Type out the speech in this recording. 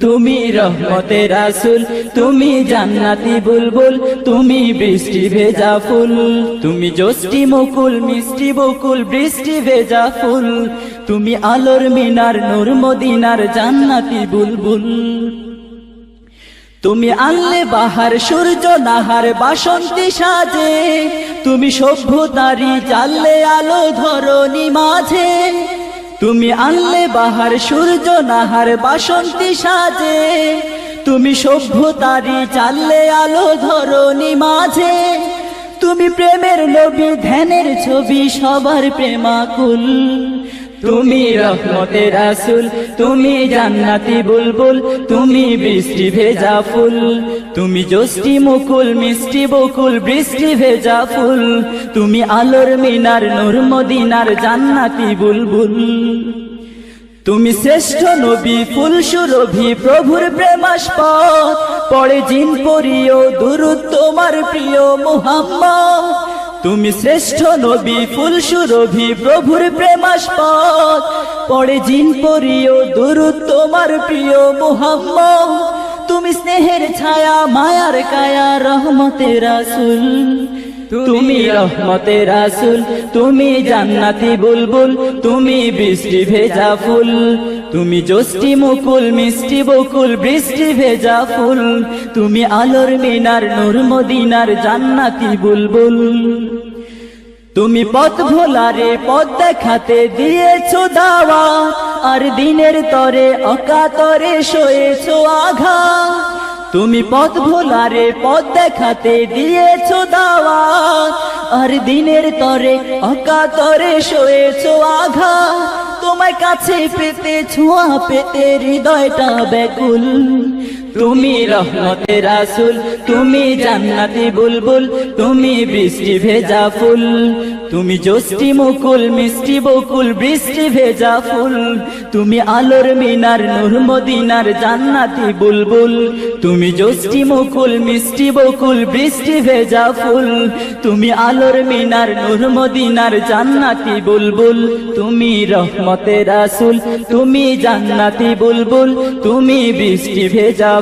তুমি রহমতের রাসূল, তুমি জান্নাতি বুলবুল, তুমি বৃষ্টি ভেজা ফুল। তুমি জষ্টি মুকুল, মিষ্টি বকুল, বৃষ্টি ভেজা ফুল। তুমি আলোর মিনার, নূর মদিনার জান্নাতি বুলবুল। তুমি আনলে বাহার, সূর্য নাহার, বাসন্তী সাজে। তুমি সভ্যতারি জানলে আলো ধরনি মাঝে। তুমি আনলে বাহার সূর্য, নাহার বাসন্তী সাজে। তুমি সভ্যতারি চাললে আলো ধরণী মাঝে। তুমি প্রেমের নবী ধ্যানের ছবি, সবার প্রেমাকুল। তুমি রহমতের রাসূল, তুমি জান্নাতি বুলবুল, তুমি বৃষ্টি ভেজা ফুল। তুমি জষ্টি মুকুল, মিষ্টি বকুল, বৃষ্টি ভেজা ফুল। তুমি আলোর মিনার, নূর মদিনার জান্নাতি বুলবুল। তুমি শ্রেষ্ঠ নবী, ফুল সুরভি, প্রভুর প্রেমাস্পদ পড়ে জিন পরিও দুরুদ তোমার প্রিয় মুহাম্মদ। তুমি শ্রেষ্ঠ নবী ফুল সুরভি প্রভুর প্রেমাস্পদ। পড়ে জিন পরিও, দুরুদ তোমার প্রিয় মুহাম্মদ। তুমি স্নেহের ছায়া, মায়ার কায়া, রহমতের রাসূল। তুমি রহমতের রাসূল, তুমি জান্নাতি বুলবুল, তুমি বৃষ্টি ভেজা ফুল। তুমি জষ্টি মুকুল, মিষ্টি বকুল, বৃষ্টি ভেজা ফুল। তুমি আলোর মিনার, নূর মদিনার জান্নাতি বুলবুল। তুমি পথ ভোলারে, পথ দেখাতে দিয়েছ দাওয়া আর দিনের তরে, অকাতরে শোয়েছো আঘাত। তুমি পথ ভোলারে, পথ দেখাতে দিয়েছ দাওয়া আর দিনের তরে, অকাতরে শোয়েছো আঘাত। তোমায় কাছে পেতে ছোঁয়া পেতে হৃদয়টা ব্যাকুল। তুমি রহমতের রাসূল, তুমি জান্নাতি বুলবুল, তুমি বৃষ্টি ভেজা ফুল, তুমি জষ্টি মুকুল, মিষ্টি বকুল, বৃষ্টি ভেজা ফুল, তুমি আলোর মিনার, নূর মদিনার জান্নাতি বুলবুল, তুমি জষ্টি মুকুল, মিষ্টি বকুল, বৃষ্টি ভেজা ফুল, তুমি আলোর মিনার, নূর মদিনার জান্নাতি বুলবুল, তুমি রহমতের রাসূল, তুমি জান্নাতি বুলবুল, তুমি বৃষ্টি ভেজা